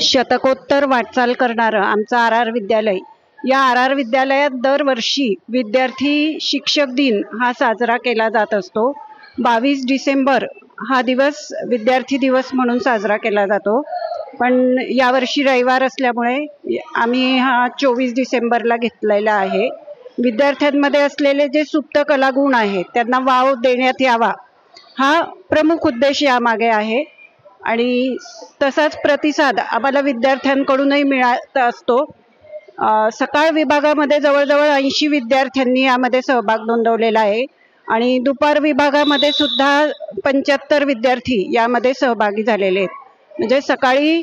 शतकोत्तर वाटचाल करणारं आमचं आर आर विद्यालय. या आर आर विद्यालयात दरवर्षी विद्यार्थी शिक्षक दिन हा साजरा केला जात असतो. बावीस डिसेंबर हा दिवस विद्यार्थी दिवस म्हणून साजरा केला जातो. पण यावर्षी रविवार असल्यामुळे आम्ही हा चोवीस डिसेंबरला घेतलेला आहे. विद्यार्थ्यांमध्ये असलेले जे सुप्त कलागुण आहेत त्यांना वाव देण्यात यावा हा प्रमुख उद्देश यामागे आहे. आणि तसाच प्रतिसाद आम्हाला विद्यार्थ्यांकडूनही मिळत असतो. सकाळ विभागामध्ये जवळजवळ ऐंशी विद्यार्थ्यांनी यामध्ये सहभाग नोंदवलेला आहे. आणि दुपार विभागामध्ये सुद्धा पंच्याहत्तर विद्यार्थी यामध्ये सहभागी झालेले आहेत. म्हणजे सकाळी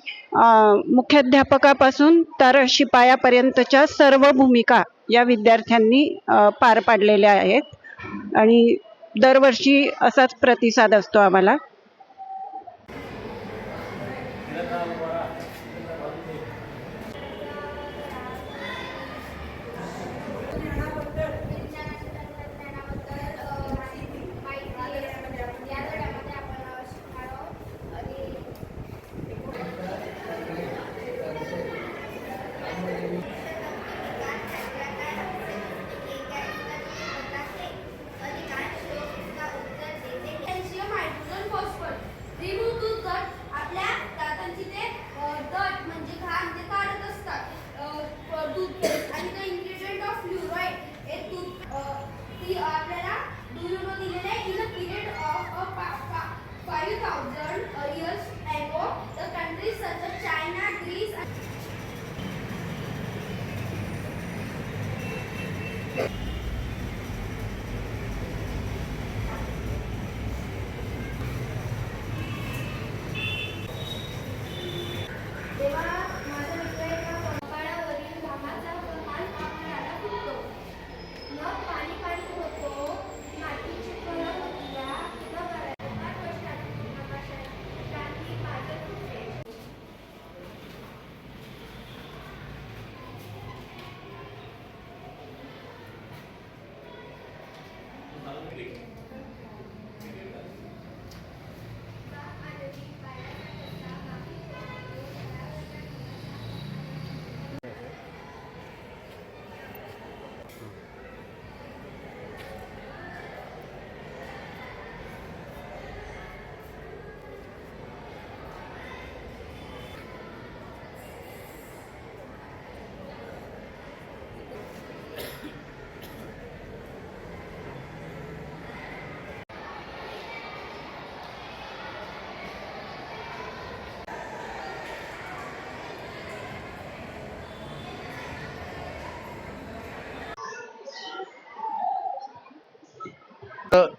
मुख्याध्यापकापासून तर शिपायापर्यंतच्या सर्व भूमिका या विद्यार्थ्यांनी पार पाडलेल्या आहेत. आणि दरवर्षी असाच प्रतिसाद असतो आम्हाला.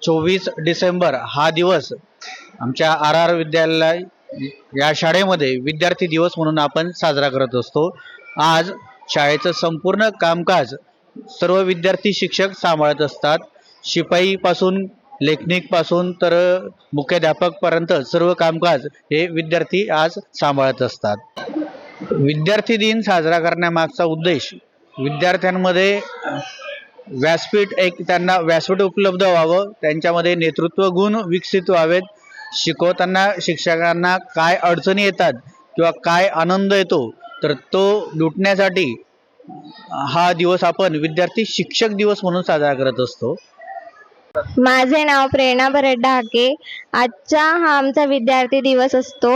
चोवीस डिसेंबर हा दिवस आमच्या आर आर विद्यालय या शाळेमध्ये विद्यार्थी दिवस म्हणून आपण साजरा करत असतो. आज शाळेचं संपूर्ण कामकाज सर्व विद्यार्थी शिक्षक सांभाळत असतात. शिपाईपासून लेखनिकपासून तर मुख्याध्यापकपर्यंत सर्व कामकाज हे विद्यार्थी आज सांभाळत असतात. विद्यार्थी दिन साजरा करण्यामागचा उद्देश विद्यार्थ्यांमध्ये व्यासपीठ एक त्यांना व्यासपीठ उपलब्ध व्हावं त्यांच्यामध्ये नेतृत्व गुण विकसित व्हावेत. शिकवताना शिक्षकांना काय अडचणी येतात किंवा काय आनंद येतो तर तो लुटण्यासाठी हा दिवस आपण विद्यार्थी शिक्षक दिवस म्हणून साजरा करत असतो. माझे नाव प्रेरणा भरत ढाके. आजचा हा आमचा विद्यार्थी दिवस असतो.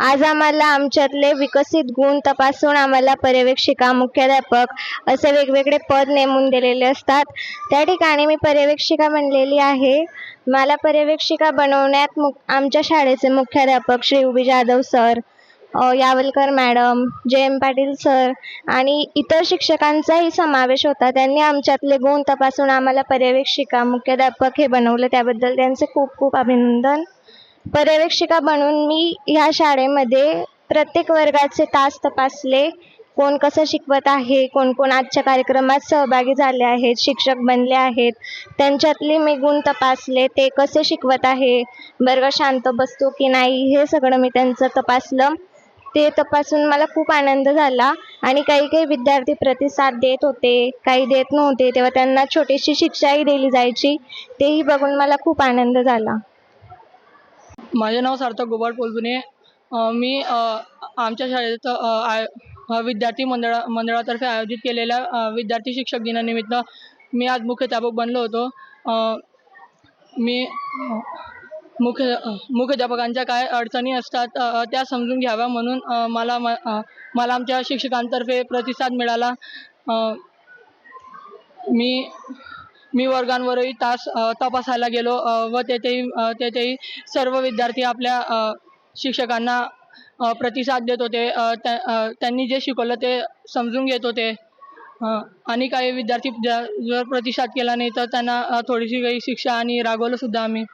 आज आम्हाला आमच्यातले विकसित गुण तपासून आम्हाला पर्यवेक्षिका मुख्याध्यापक असे वेगवेगळे पद नेमून दिलेले असतात. त्या ठिकाणी मी पर्यवेक्षिका बनलेली आहे. मला पर्यवेक्षिका बनवण्यात मु आमच्या शाळेचे मुख्याध्यापक श्री उबी Jadhav sir Yavalkar madam J M Patil sir आणि इतर शिक्षकांचाही समावेश होता. त्यांनी आमच्यातले गुण तपासून आम्हाला पर्यवेक्षिका मुख्याध्यापक हे बनवलं. त्याबद्दल त्यांचे खूप खूप अभिनंदन. पर्यवेक्षिका बनून मी ह्या शाळेमध्ये प्रत्येक वर्गाचे तास तपासले. कोण कसं शिकवत आहे कोण कोण आजच्या कार्यक्रमात सहभागी झाले आहेत शिक्षक बनले आहेत. त्यांच्यातले मी गुण तपासले ते कसे शिकवत आहे वर्ग शांत बसतो की नाही हे सगळं मी त्यांचं तपासलं. ते तपासून मला खूप आनंद झाला. आणि काही काही विद्यार्थी प्रतिसाद देत होते काही देत नव्हते. तेव्हा त्यांना छोटीशी शिक्षाही दिली जायची. तेही बघून मला खूप आनंद झाला. माझे नाव सार्थक गोपाळ पोलबुने मी आमच्या शाळेत आय विद्यार्थी मंडळा मंडळातर्फे आयोजित केलेल्या विद्यार्थी शिक्षक दिनानिमित्त मी आज मुख्याध्यापक बनलो होतो. मी मुख्य अ, मुख्याध्यापकांच्या काय अडचणी असतात त्या समजून घ्याव्या म्हणून मला म- मला आमच्या शिक्षकांतर्फे प्रतिसाद मिळाला. मी मी वर्गांवरही तास तपासायला गेलो व तेथेही तेथेही सर्व विद्यार्थी आपल्या शिक्षकांना प्रतिसाद देत होते. त्या त्यांनी जे शिकवलं ते समजून घेत होते. आणि काही विद्यार्थी जर प्रतिसाद केला नाही तर त्यांना थोडीशी काही शिक्षा आणि रागवलं सुद्धा आम्ही.